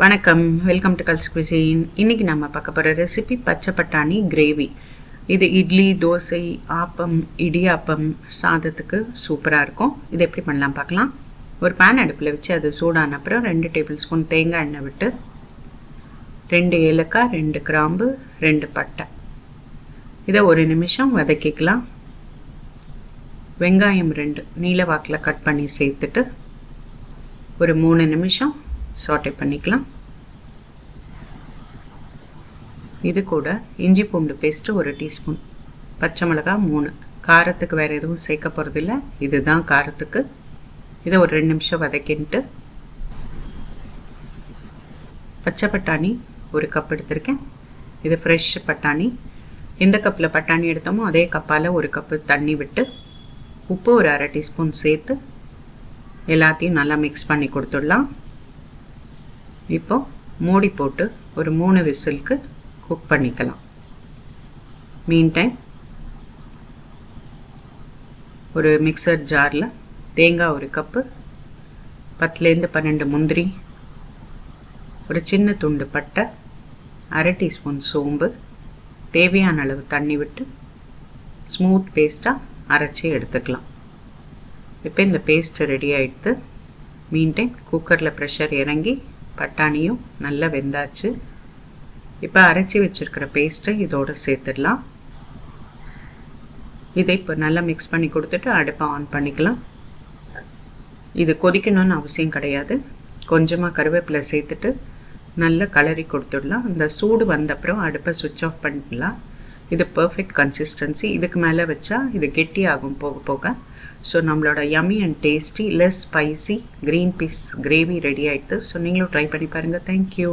வணக்கம். Welcome to culls cuisine இன்னைக்கு நம்ம பார்க்க போகிற ரெசிபி பச்சை பட்டாணி கிரேவி இது இட்லி தோசை ஆப்பம் இடியாப்பம் சாதத்துக்கு சூப்பராக இருக்கும். இது எப்படி பண்ணலாம் பார்க்கலாம். ஒரு பேன் அடுப்பில் வச்சு அது சூடான அப்புறம் ரெண்டு டேபிள் ஸ்பூன் தேங்காய் எண்ணெய் விட்டு ரெண்டு ஏலக்காய் ரெண்டு கிராம்பு ரெண்டு பட்டை. இதை ஒரு நிமிஷம் வதக்கிக்கலாம். வெங்காயம் ரெண்டு நீல வாக்கில் கட் பண்ணி சேர்த்துட்டு ஒரு மூணு நிமிஷம் சாட்டை பண்ணிக்கலாம். இது கூட இஞ்சி பூண்டு பேஸ்ட்டு ஒரு டீஸ்பூன் பச்சை மிளகா மூணு. காரத்துக்கு வேறு எதுவும் சேர்க்க போகிறதில்ல இதுதான் காரத்துக்கு. இதை ஒரு ரெண்டு நிமிஷம் வதக்கின்ட்டு பச்சை பட்டாணி ஒரு கப் எடுத்திருக்கேன். இது ஃப்ரெஷ் பட்டாணி. எந்த கப்பில் பட்டாணி எடுத்தோமோ அதே கப்பால் ஒரு கப்பு தண்ணி விட்டு உப்பு ஒரு அரை டீஸ்பூன் சேர்த்து எல்லாத்தையும் நல்லா மிக்ஸ் பண்ணி கொடுத்துடலாம். இப்போ மூடி போட்டு ஒரு மூணு விசிலுக்கு குக் பண்ணிக்கலாம். மீன் டைம் ஒரு மிக்சர் ஜாரில் தேங்காய் ஒரு கப்பு பத்துலேருந்து பன்னெண்டு முந்திரி ஒரு சின்ன துண்டு பட்டை அரை டீஸ்பூன் சோம்பு தேவையான அளவு தண்ணி விட்டு ஸ்மூத் பேஸ்ட்டாக அரைச்சி எடுத்துக்கலாம். இப்போ இந்த பேஸ்ட்டு ரெடி ஆகிடுத்து மீன் டைம் குக்கரில் ப்ரெஷர் இறங்கி பட்டாணியும் நல்லா வெந்தாச்சு. இப்போ அரைச்சி வச்சுருக்கிற பேஸ்ட்டை இதோடு சேர்த்துடலாம். இதை இப்போ நல்லா மிக்ஸ் பண்ணி கொடுத்துட்டு அடுப்பை ஆன் பண்ணிக்கலாம். இது கொதிக்கணும்னு அவசியம் கிடையாது. கொஞ்சமாக கருவேப்பிலை சேர்த்துட்டு நல்லா கலரி கொடுத்துடலாம். இந்த சூடு வந்தப்புறம் அடுப்பை சுவிட்ச் ஆஃப் பண்ணிடலாம். இது பர்ஃபெக்ட் கன்சிஸ்டன்சி இதுக்கு மேலே வச்சா இது கெட்டி ஆகும் போக போக. ஸோ நம்மளோட yummy and tasty less spicy green peas gravy ready ஆகிட்டு ஸோ நீங்களும் ட்ரை பண்ணி பாருங்கள் தேங்க்யூ